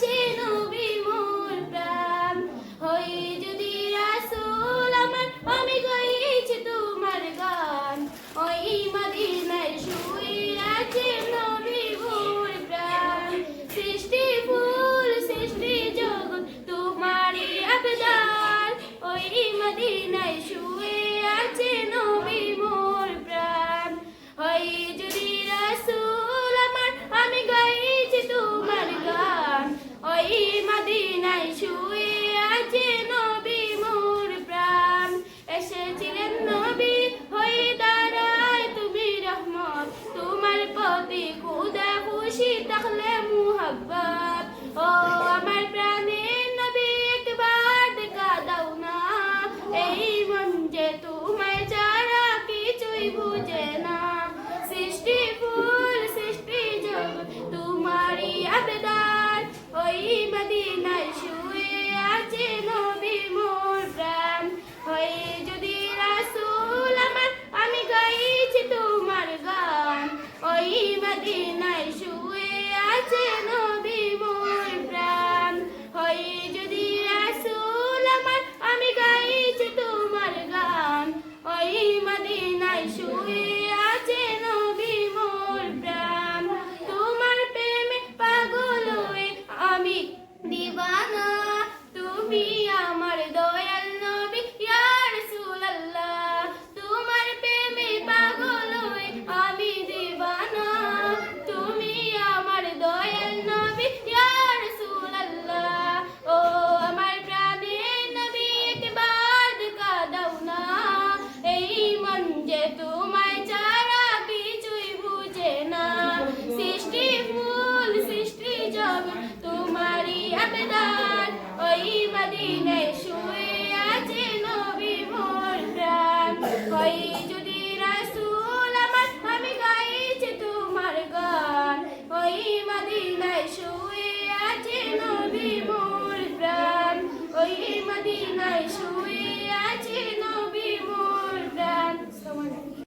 Latino Bye. Pai, Chuí. হই যদি রাসুল আমার, আমি গাইছি ওই মদিনায় শুয়ে আছে নবী মোর প্রাণ। ওই মদিনায় শুয়ে আছে নবী মোর প্রাণ।